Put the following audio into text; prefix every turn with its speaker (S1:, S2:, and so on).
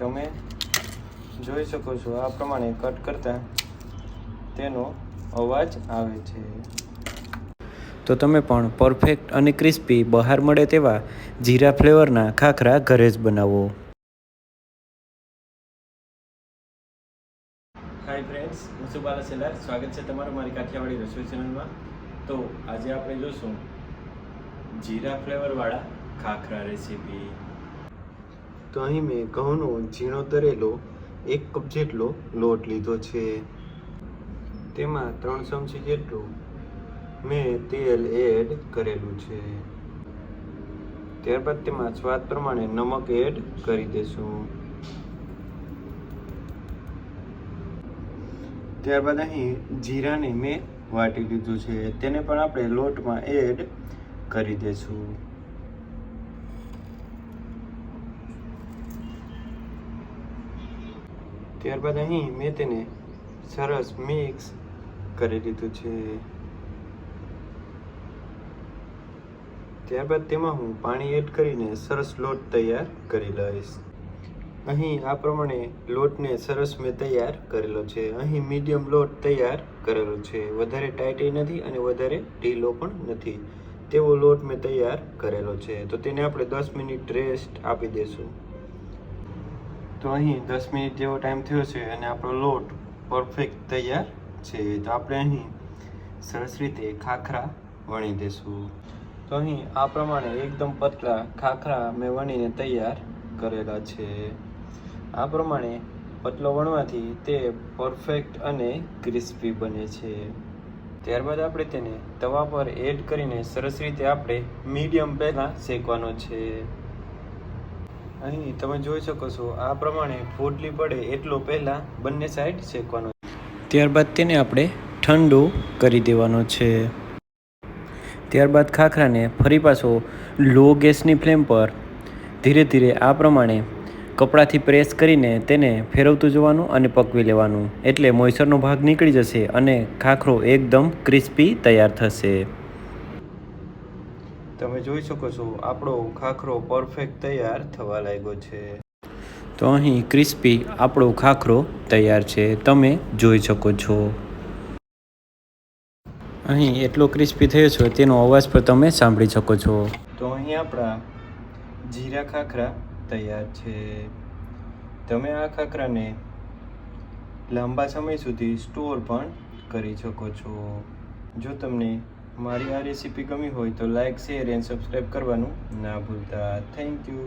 S1: તમે જોઈ શકો છો આ પ્રમાણે કટ કરતા તેનો અવાજ આવે છે. તો તમે પણ પરફેક્ટ અને ક્રિસ્પી બહાર મળે તેવા જીરા ફ્લેવરના ખાખરા ઘરે જ બનાવો. હાય ફ્રેન્ડ્સ હું સુબાલા સેલાર. સ્વાગત છે તમારું મારી કાઠિયાવાડી રસોઈ ચેનલમાં. તો આજે આપણે જોશું જીરા ફ્લેવરવાળા ખાખરા રેસીપી તો અહીં મેં ઘઉંનો ઝીણો તરેલો એક કપ જેટલો લોટ લીધો છે. તેમાં ત્રણ ચમચી જેટલું મેં તેલ એડ કરેલું છે. ત્યારબાદ તેમાં સ્વાદ પ્રમાણે નમક એડ કરી દેશું. ત્યારબાદ અહીં જીરાને મેં વાટી લીધું છે. તેને પણ આપણે લોટમાં એડ કરી દઈશું ત્યારબાદ અહીં મેં તેને સરસ મિક્સ કરી લીધું છે. ત્યારબાદ તેમાં હું પાણી એડ કરીને સરસ લોટ તૈયાર કરી લઈશ. અહીં આ પ્રમાણે લોટને સરસ મેં તૈયાર કરેલો છે. અહીં મીડિયમ લોટ તૈયાર કરેલો છે. વધારે ટાઈટ નથી અને વધારે ઢીલો પણ નથી. તેવો લોટ મેં તૈયાર કરેલો છે. તો તેને આપણે દસ મિનિટ રેસ્ટ આપી દઈશું તો અહીં દસ મિનિટ જેવો ટાઈમ થયો છે અને આપણો લોટ પરફેક્ટ તૈયાર છે. તો આપણે અહીં સરસ રીતે ખાખરા વણી દઈશું તો અહીં આ પ્રમાણે એકદમ પતલા ખાખરા મેં વણીને તૈયાર કરેલા છે. આ પ્રમાણે પતલો વણવાથી તે પરફેક્ટ અને ક્રિસ્પી બને છે. ત્યારબાદ આપણે તેને તવા પર એડ કરીને સરસ રીતે આપણે મીડિયમ પહેલાં શેકવાનો છે. અહીં તમે જોઈ શકો છો, આ પ્રમાણે ફોડલી પડે એટલો પહેલાં બંને સાઈડ શેકવાનો ત્યારબાદ તેને આપણે ઠંડુ કરી દેવાનો છે. ત્યારબાદ ખાખરાને ફરી પાછો લો ગેસની ફ્લેમ પર ધીરે ધીરે આ પ્રમાણે કપડાથી પ્રેસ કરીને તેને ફેરવતું જવાનું અને પકવી લેવાનું. એટલે મોઈસરનો ભાગ નીકળી જશે અને ખાખરો એકદમ ક્રિસ્પી તૈયાર થશે. તમે જોઈ શકો છો, આપણો ખાખરો પરફેક્ટ તૈયાર થવા લાગ્યો છે. તો અહીં ક્રિસ્પી આપણો ખાખરો તૈયાર છે, તમે જોઈ શકો છો. અહીં એટલો ક્રિસ્પી થયો છે, તેનો અવાજ પણ તમે સાંભળી શકો છો. તો અહીં આપણા જીરા ખાખરા તૈયાર છે. તમે આ ખાખરાને લાંબા સમય સુધી સ્ટોર પણ કરી શકો છો. જો તમને મારી આ રેસીપી ગમી હોય તો લાઇક શેર એન્ડ સબસ્ક્રાઈબ કરવાનું ના ભૂલતા. Thank you